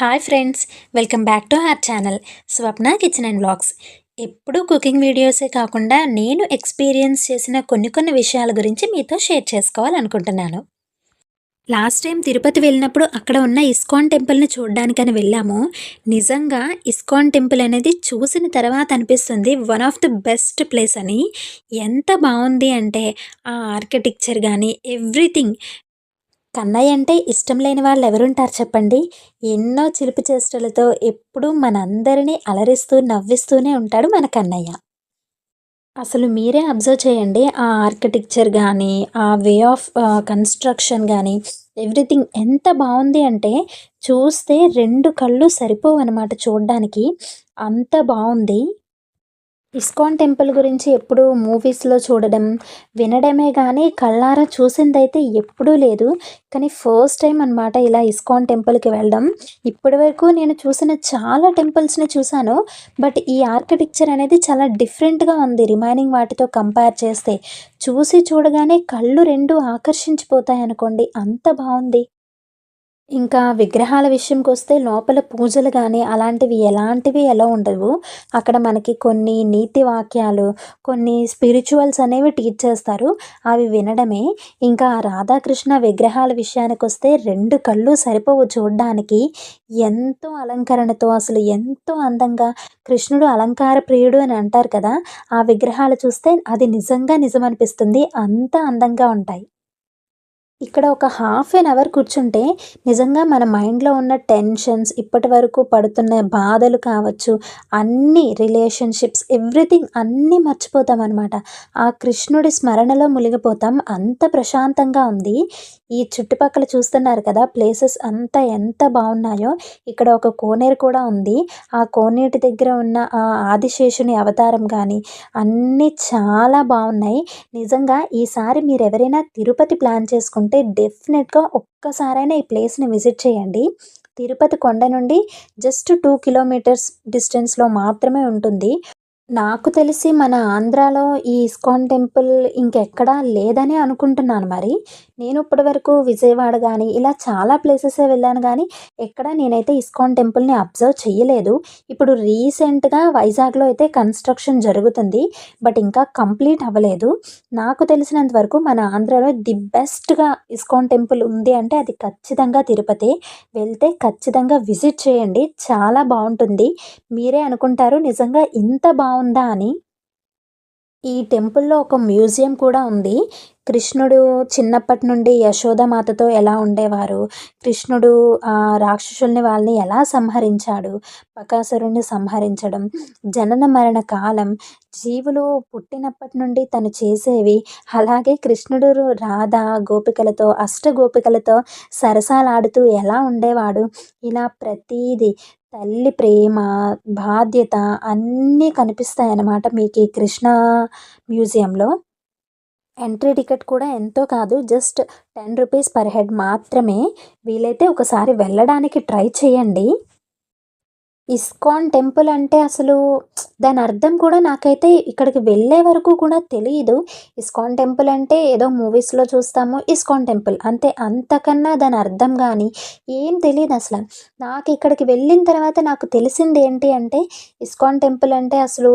Hi friends welcome back to our channel Swapna kitchen and blogs ఎప్పుడూ cooking వీడియోసే కాకుండా నేను ఎక్స్పీరియన్స్ చేసిన కొన్ని కొన్ని విషయాల గురించి మీతో షేర్ చేసుకోవాలనుకుంటున్నాను. లాస్ట్ టైం తిరుపతి వెళ్ళినప్పుడు అక్కడ ఉన్న ఇస్కాన్ టెంపుల్ని చూడడానికని వెళ్ళాము. నిజంగా ఇస్కాన్ టెంపుల్ అనేది చూసిన తర్వాత అనిపిస్తుంది one of the best place అని. ఎంత బాగుంది అంటే ఆ ఆర్కిటెక్చర్ కానీ ఎవ్రీథింగ్ కన్నయ్య అంటే ఇష్టం లేని వాళ్ళు ఎవరుంటారు చెప్పండి? ఎన్నో చిలిపి చేష్టలతో ఎప్పుడూ మనందరినీ అలరిస్తూ నవ్విస్తూనే ఉంటాడు మన కన్నయ్య. అసలు మీరే అబ్జర్వ్ చేయండి ఆ ఆర్కిటెక్చర్ కానీ ఆ వే ఆఫ్ కన్స్ట్రక్షన్ కానీ ఎవ్రీథింగ్ ఎంత బాగుంది అంటే చూస్తే రెండు కళ్ళు సరిపోవు అనమాట చూడడానికి. అంత బాగుంది ఇస్కాన్ టెంపుల్ గురించి ఎప్పుడూ మూవీస్లో చూడడం వినడమే కానీ కళ్ళారా చూసిందైతే ఎప్పుడూ లేదు. కానీ ఫస్ట్ టైం అనమాట ఇలా ఇస్కాన్ టెంపుల్కి వెళ్ళడం. ఇప్పటి వరకు నేను చూసిన చాలా టెంపుల్స్ని చూశాను. బట్ ఈ ఆర్కిటెక్చర్ అనేది చాలా డిఫరెంట్గా ఉంది. రిమైనింగ్ వాటితో కంపేర్ చేస్తే చూసి చూడగానే కళ్ళు రెండు ఆకర్షించిపోతాయి అనుకోండి అంత బాగుంది. ఇంకా విగ్రహాల విషయంకి వస్తే లోపల పూజలు కానీ అలాంటివి ఎలాంటివి ఎలా ఉండవు. అక్కడ మనకి కొన్ని నీతి వాక్యాలు కొన్ని స్పిరిచువల్స్ అనేవి టీచ్ చేస్తారు. అవి వినడమే. ఇంకా రాధాకృష్ణ విగ్రహాల విషయానికి వస్తే రెండు కళ్ళు సరిపోవు చూడడానికి. ఎంతో అలంకరణతో అసలు ఎంతో అందంగా కృష్ణుడు అలంకార ప్రియుడు అని అంటారు కదా ఆ విగ్రహాలు చూస్తే అది నిజంగా నిజం అనిపిస్తుంది అంత అందంగా ఉంటాయి. ఇక్కడ ఒక హాఫ్ ఎన్ అవర్ కూర్చుంటే నిజంగా మన మైండ్లో ఉన్న టెన్షన్స్ ఇప్పటి వరకు పడుతున్న బాధలు కావచ్చు అన్ని రిలేషన్షిప్స్ ఎవ్రీథింగ్ అన్నీ మర్చిపోతాం అనమాట ఆ కృష్ణుడి స్మరణలో మునిగిపోతాం. అంత ప్రశాంతంగా ఉంది. ఈ చుట్టుపక్కల చూస్తున్నారు కదా ప్లేసెస్ అంతా ఎంత బాగున్నాయో. ఇక్కడ ఒక కోనేరు కూడా ఉంది. ఆ కోనేటి దగ్గర ఉన్న ఆ ఆదిశేషుని అవతారం కానీ అన్నీ చాలా బాగున్నాయి. నిజంగా ఈసారి మీరు ఎవరైనా తిరుపతి ప్లాన్ చేసుకుంటే డెఫినెట్గా ఒక్కసారైనా ఈ ప్లేస్ని విజిట్ చేయండి. తిరుపతి కొండ నుండి జస్ట్ టూ కిలోమీటర్స్ డిస్టెన్స్లో మాత్రమే ఉంటుంది. నాకు తెలిసి మన ఆంధ్రాలో ఈ ఇస్కాన్ టెంపుల్ ఇంకెక్కడా లేదని అనుకుంటున్నాను మరి. నేను ఇప్పటి వరకు విజయవాడ కానీ ఇలా చాలా ప్లేసెసే వెళ్ళాను కానీ ఎక్కడ నేనైతే ఇస్కాన్ టెంపుల్ని అబ్జర్వ్ చేయలేదు ఇప్పుడు రీసెంట్గా వైజాగ్లో అయితే కన్స్ట్రక్షన్ జరుగుతుంది బట్ ఇంకా కంప్లీట్ అవ్వలేదు. నాకు తెలిసినంత వరకు మన ఆంధ్రాలో ది బెస్ట్గా ఇస్కాన్ టెంపుల్ ఉంది అంటే అది ఖచ్చితంగా తిరుపతి. వెళ్తే ఖచ్చితంగా విజిట్ చేయండి చాలా బాగుంటుంది. మీరే అనుకుంటారు నిజంగా ఇంత బాగుంది ఉందా అని. ఈ టెంపుల్లో ఒక మ్యూజియం కూడా ఉంది. కృష్ణుడు చిన్నప్పటి నుండి యశోదమాతతో ఎలా ఉండేవారు? కృష్ణుడు రాక్షసుల్ని వాళ్ళని ఎలా సంహరించాడు? బకాసురుణ్ణి సంహరించడం జనన మరణ కాలం జీవులు పుట్టినప్పటి నుండి తను చేసేవి అలాగే కృష్ణుడు రాధ గోపికలతో అష్ట గోపికలతో సరసాలాడుతూ ఎలా ఉండేవాడు? ఇలా ప్రతీది తల్లి ప్రేమ బాధ్యత అన్నీ కనిపిస్తాయి అన్నమాట మీకు ఈ కృష్ణ మ్యూజియంలో. ఎంట్రీ టికెట్ కూడా ఎంతో కాదు just ten rupees per head మాత్రమే. వీలైతే ఒకసారి వెళ్ళడానికి ట్రై చేయండి. ఇస్కాన్ టెంపుల్ అంటే అసలు దాని అర్థం కూడా నాకైతే ఇక్కడికి వెళ్ళే వరకు కూడా తెలియదు ఇస్కాన్ టెంపుల్ అంటే ఏదో మూవీస్లో చూస్తాము. ఇస్కాన్ టెంపుల్ అంతే అంతకన్నా దాని అర్థం కానీ ఏం తెలియదు అసలు. నాకు ఇక్కడికి వెళ్ళిన తర్వాత నాకు తెలిసింది ఏంటి అంటే ఇస్కాన్ టెంపుల్ అంటే అసలు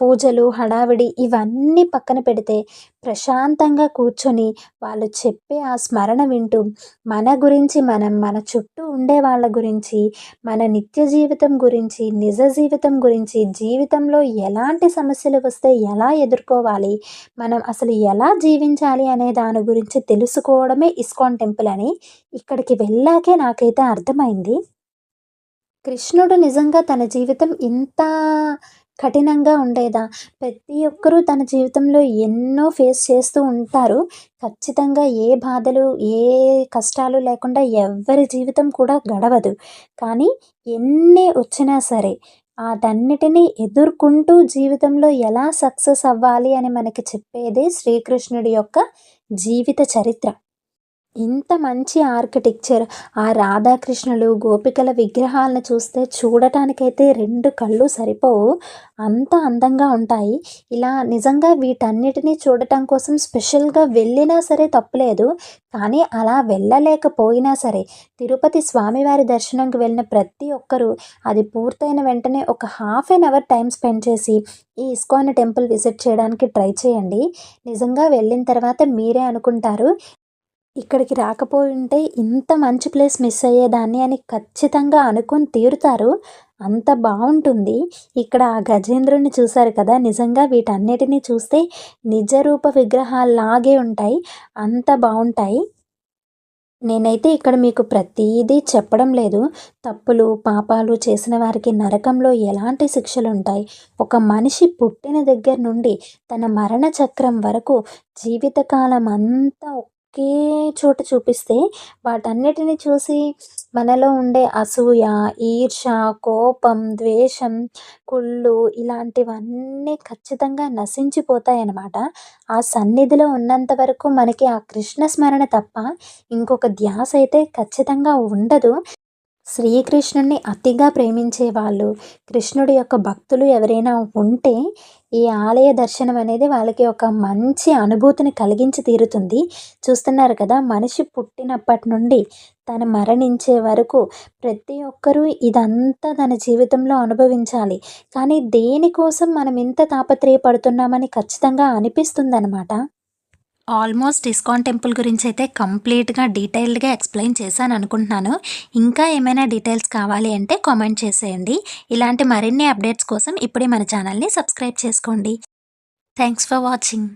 పూజలు హడావిడి ఇవన్నీ పక్కన పెడితే ప్రశాంతంగా కూర్చొని వాళ్ళు చెప్పే ఆ స్మరణ వింటూ మన గురించి మనం మన చుట్టూ ఉండే వాళ్ళ గురించి మన నిత్య జీవితం గురించి నిజ జీవితం గురించి జీవితంలో ఎలాంటి సమస్యలు వస్తే ఎలా ఎదుర్కోవాలి మనం అసలు ఎలా జీవించాలి అనే దాని గురించి తెలుసుకోవడమే ఇస్కాన్ టెంపుల్ అని ఇక్కడికి వెళ్ళాకే నాకైతే అర్థమైంది. కృష్ణుడు నిజంగా తన జీవితం ఇంత కఠినంగా ఉండేదా? ప్రతి ఒక్కరూ తన జీవితంలో ఎన్నో ఫేస్ చేస్తూ ఉంటారు. ఖచ్చితంగా ఏ బాధలు ఏ కష్టాలు లేకుండా ఎవరి జీవితం కూడా గడవదు. కానీ ఎన్ని వచ్చినా సరే వాటన్నిటినీ ఎదుర్కొంటూ జీవితంలో ఎలా సక్సెస్ అవ్వాలి అని మనకి చెప్పేదే శ్రీకృష్ణుడి యొక్క జీవిత చరిత్ర. ఇంత మంచి ఆర్కిటెక్చర్. ఆ రాధాకృష్ణులు గోపికల విగ్రహాలను చూస్తే చూడటానికైతే రెండు కళ్ళు సరిపోవు. అంత అందంగా ఉంటాయి. ఇలా నిజంగా వీటన్నిటినీ చూడటం కోసం స్పెషల్గా వెళ్ళినా సరే తప్పులేదు. కానీ అలా వెళ్ళలేకపోయినా సరే తిరుపతి స్వామివారి దర్శనంకి వెళ్ళిన ప్రతి ఒక్కరూ అది పూర్తయిన వెంటనే ఒక half an hour time spend చేసి ఈ ఇస్కాన్ టెంపుల్ విజిట్ చేయడానికి ట్రై చేయండి. నిజంగా వెళ్ళిన తర్వాత మీరే అనుకుంటారు. ఇక్కడికి రాకపోయుంటే ఇంత మంచి ప్లేస్ మిస్ అయ్యేదాన్ని అని ఖచ్చితంగా అనుకొని తీరుతారు. అంత బాగుంటుంది ఇక్కడ ఆ గజేంద్రుడిని చూశారు కదా? నిజంగా వీటన్నిటినీ చూస్తే నిజ రూప ఉంటాయి. అంత బాగుంటాయి నేనైతే ఇక్కడ మీకు ప్రతీదీ చెప్పడం లేదు. తప్పులు పాపాలు చేసిన వారికి నరకంలో ఎలాంటి శిక్షలు ఉంటాయి ఒక మనిషి పుట్టిన దగ్గర నుండి తన మరణ చక్రం వరకు జీవితకాలం అంతా ఒకే చోట చూపిస్తే వాటన్నిటిని చూసి మనలో ఉండే అసూయ ఈర్ష కోపం ద్వేషం కుళ్ళు ఇలాంటివన్నీ ఖచ్చితంగా నశించిపోతాయన్నమాట. ఆ సన్నిధిలో ఉన్నంత వరకు మనకి ఆ కృష్ణ స్మరణ తప్ప ఇంకొక ధ్యాస అయితే ఖచ్చితంగా ఉండదు. శ్రీకృష్ణుడిని అతిగా ప్రేమించే వాళ్ళు కృష్ణుడి యొక్క భక్తులు ఎవరైనా ఉంటే ఈ ఆలయ దర్శనం అనేది వాళ్ళకి ఒక మంచి అనుభూతిని కలిగించి తీరుతుంది. చూస్తున్నారు కదా మనిషి పుట్టినప్పటి నుండి తను మరణించే వరకు ప్రతి ఒక్కరూ ఇదంతా తన జీవితంలో అనుభవించాలి. కానీ దేనికోసం మనం ఇంత తాపత్రయపడుతున్నామని ఖచ్చితంగా అనిపిస్తుంది అనమాట ఆల్మోస్ట్ ఇస్కాన్ టెంపుల్ గురించి అయితే కంప్లీట్గా డీటెయిల్డ్గా ఎక్స్ప్లెయిన్ చేశాను అనుకుంటున్నాను. ఇంకా ఏమైనా డీటెయిల్స్ కావాలి అంటే కామెంట్ చేసేయండి. ఇలాంటి మరిన్ని అప్డేట్స్ కోసం ఇప్పుడే మన ఛానల్ని సబ్స్క్రైబ్ చేసుకోండి. Thanks for watching.